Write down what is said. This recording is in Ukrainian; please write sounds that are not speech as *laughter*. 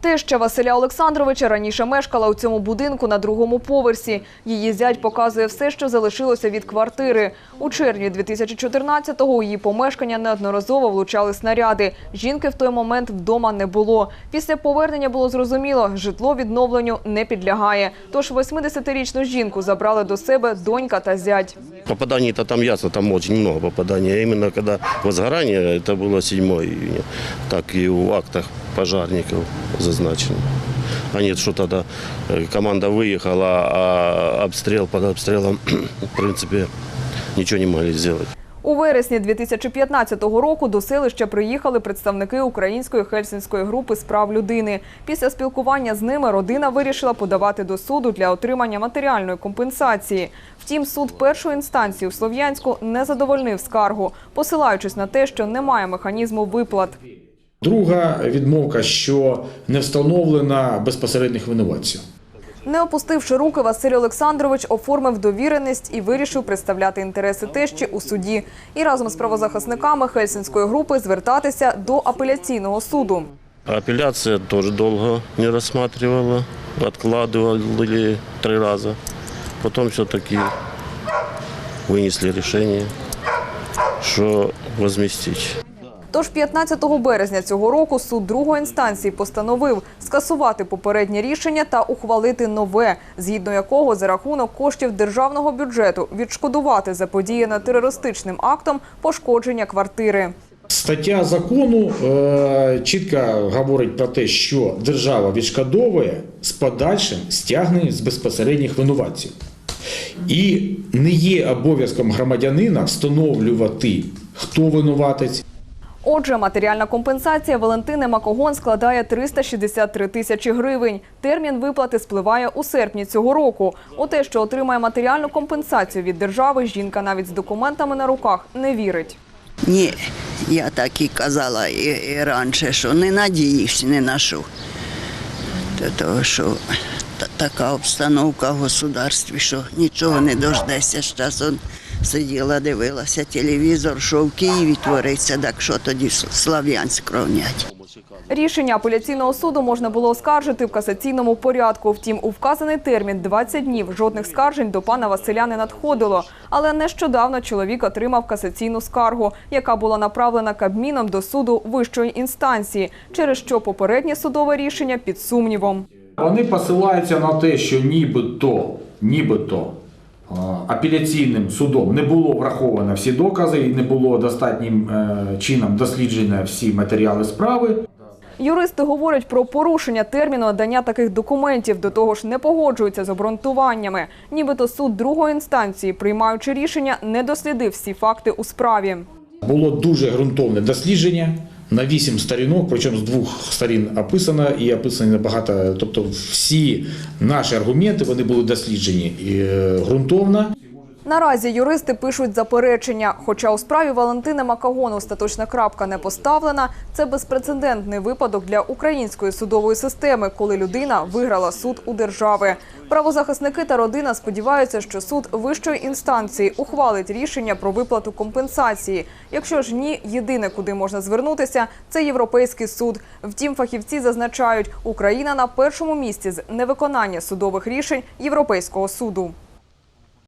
Теща Василя Олександровича раніше мешкала у цьому будинку на другому поверсі. Її зять показує все, що залишилося від квартири. У червні 2014-го у її помешкання неодноразово влучали снаряди. Жінки в той момент вдома не було. Після повернення було зрозуміло, житло відновленню не підлягає. Тож 80-річну жінку забрали до себе донька та зять. Попаданий-то там ясно, там очень много попаданий. А именно когда возгорание, это было 7 июня, так и в актах пожарников зазначено. Они что-то да, э, команда выехала, а обстрел под обстрелом, *clears throat* в принципе, ничего не могли сделать. У вересні 2015 року до селища приїхали представники української хельсінської групи з прав людини. Після спілкування з ними родина вирішила подавати до суду для отримання матеріальної компенсації. Втім, суд першої інстанції у Слов'янську не задовольнив скаргу, посилаючись на те, що немає механізму виплат. Друга відмовка, що не встановлена безпосередніх винуватців. Не опустивши руки, Василь Олександрович оформив довіреність і вирішив представляти інтереси тещі у суді. І разом з правозахисниками Хельсінської групи звертатися до апеляційного суду. Апелляция тоже долго не рассматривала, откладывали три раза. Потом все-таки вынесли решение, что возместить. Тож 15 березня цього року суд другої інстанції постановив скасувати попереднє рішення та ухвалити нове, згідно якого за рахунок коштів державного бюджету відшкодувати заподіяне терористичним актом пошкодження квартири. Стаття закону е, чітко говорить про те, що держава відшкодовує з подальшим стягненням з безпосередніх винуватців. І не є обов'язком громадянина встановлювати, хто винуватець, Отже, матеріальна компенсація Валентини Макогон складає 363 тисячі гривень. Термін виплати спливає у серпні цього року. У те, що отримає матеріальну компенсацію від держави, жінка навіть з документами на руках не вірить. Ні, я так і казала і, і раніше, що не надіюсь ні на що. Того, що та- така обстановка в государстві, що нічого не дождешся. З часом сиділа, дивилася телевізор, що в Києві твориться, так що тоді Слав'янськ ровнять. Рішення апеляційного суду можна було оскаржити в касаційному порядку. Втім, у вказаний термін 20 днів жодних скаржень до пана Василя не надходило. Але нещодавно чоловік отримав касаційну скаргу, яка була направлена Кабміном до суду вищої інстанції, через що попереднє судове рішення під сумнівом. Вони посилаються на те, що нібито, нібито апеляційним судом не було враховано всі докази і не було достатнім е, чином досліджено всі матеріали справи. Юристи говорять про порушення терміну надання таких документів, до того ж не погоджуються з обґрунтуваннями. Нібито суд другої інстанції, приймаючи рішення, не дослідив всі факти у справі. Було дуже ґрунтовне дослідження на вісім сторінок, причому з двох сторін описано і описані набагато. Тобто всі наші аргументи вони були досліджені е, ґрунтовно. Наразі юристи пишуть заперечення. Хоча у справі Валентини Макагон остаточна крапка не поставлена, це безпрецедентний випадок для української судової системи, коли людина виграла суд у держави. Правозахисники та родина сподіваються, що суд вищої інстанції ухвалить рішення про виплату компенсації. Якщо ж ні, єдине, куди можна звернутися, це європейський суд. Втім, фахівці зазначають, Україна на першому місці з невиконання судових рішень Європейського суду.